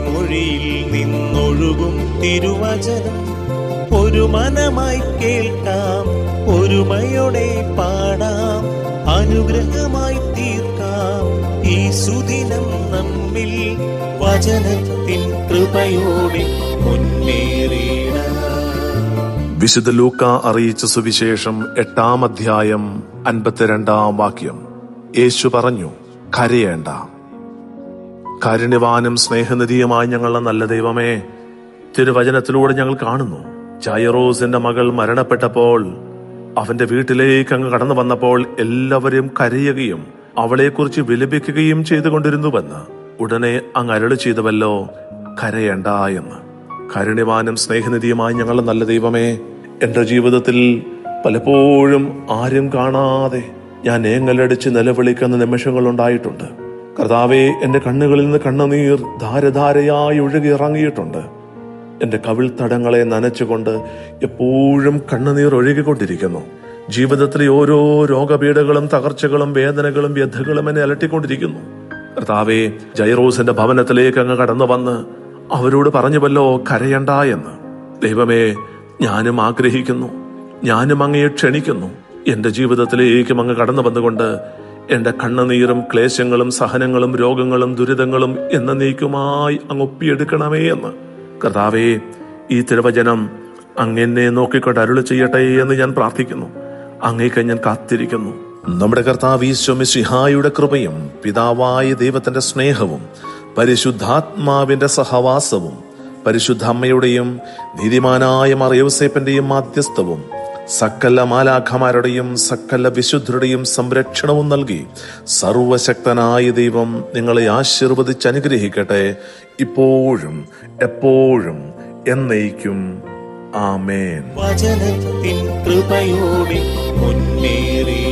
മൊഴിയിൽ നിന്നൊഴുകും തിരുവചനം. ഒരു മനമായി കേൾക്കാം ഒരുമയോടെ പാടാം അനുഗ്രഹമായി തീർക്കാം. ഈ സുദിനം നമ്മിൽ വചനത്തിൻ കൃപയോടെ മുന്നേറിയിടാം വിശുദ്ധ ലൂക്ക അറിയിച്ച സുവിശേഷം എട്ടാം അധ്യായം അൻപത്തിരണ്ടാം വാക്യം. യേശു പറഞ്ഞു കരയേണ്ട. കാരുണ്യവാനും സ്നേഹനിധിയുമായ ഞങ്ങളുടെ നല്ല ദൈവമേ തിരുവചനത്തിലൂടെ ഞങ്ങൾ കാണുന്നു. ജയറോസിന്റെ മകൾ മരണപ്പെട്ടപ്പോൾ അവന്റെ വീട്ടിലേക്ക് അങ്ങ് കടന്നു വന്നപ്പോൾ എല്ലാവരും കരയുകയും അവളെക്കുറിച്ച് വിലപിക്കുകയും ചെയ്തുകൊണ്ടിരുന്നുവെന്ന് ഉടനെ അങ്ങ് അരളി ചെയ്തുവല്ലോ കരയേണ്ട എന്ന്. കാരുണ്യവാനും സ്നേഹനിധിയുമായ ഞങ്ങളുടെ നല്ല ദൈവമേ എന്റെ ജീവിതത്തിൽ പലപ്പോഴും ആരും കാണാതെ ഞാൻ ഏങ്ങലടിച്ച് നിലവിളിക്കുന്ന നിമിഷങ്ങൾ ഉണ്ടായിട്ടുണ്ട് കർത്താവെ എന്റെ കണ്ണുകളിൽ നിന്ന് കണ്ണുനീർ ധാരധാരയായി ഒഴുകി ഇറങ്ങിയിട്ടുണ്ട് എന്റെ കവിൾത്തടങ്ങളെ നനച്ചുകൊണ്ട് എപ്പോഴും കണ്ണുനീർ ഒഴുകിക്കൊണ്ടിരിക്കുന്നു. ജീവിതത്തിലെ ഓരോ രോഗപീഠകളും തകർച്ചകളും വേദനകളും വ്യഥകളും എന്നെ അലട്ടിക്കൊണ്ടിരിക്കുന്നു. കർത്താവെ ജൈറോസിന്റെ ഭവനത്തിലേക്ക് അങ്ങ് കടന്നു വന്ന് അവരോട് പറഞ്ഞുവല്ലോ കരയണ്ട എന്ന്. ദൈവമേ ഞാനും ആഗ്രഹിക്കുന്നു. ഞാനും അങ്ങയെ ക്ഷണിക്കുന്നു. എന്റെ ജീവിതത്തിലേക്കും അങ്ങ് കടന്നു വന്നുകൊണ്ട് എന്റെ കണ്ണുനീരും ക്ലേശങ്ങളും സഹനങ്ങളും രോഗങ്ങളും ദുരിതങ്ങളും എന്ന നീക്കുമായി അങ്ങ് ഒപ്പിയെടുക്കണമേ എന്ന്. കർത്താവേ ഈ തിരുവചനം അങ്ങെന്നെ നോക്കിക്കൊണ്ട് അരുളി ചെയ്യട്ടെ എന്ന് ഞാൻ പ്രാർത്ഥിക്കുന്നു. അങ്ങേക്ക് ഞാൻ കാത്തിരിക്കുന്നു. നമ്മുടെ കർത്താവ് ഈശ്വമിശിഹായുടെ കൃപയും പിതാവായ ദൈവത്തിന്റെ സ്നേഹവും പരിശുദ്ധാത്മാവിന്റെ സഹവാസവും പരിശുദ്ധ അമ്മയുടെയും നീതിമാനായ മറിയവസേപ്പന്റെയും മാധ്യസ്ഥവും സകല മാലാഖമാരുടെയും സകല വിശുദ്ധരുടെയും സംരക്ഷണവും നൽകി സർവശക്തനായ ദൈവം നിങ്ങളെ ആശീർവദിച്ച് അനുഗ്രഹിക്കട്ടെ. ഇപ്പോഴും എപ്പോഴും എന്നേക്കും. ആമേൻ. വചനത്തിൻ കൃപയോടെ മുന്നേറി.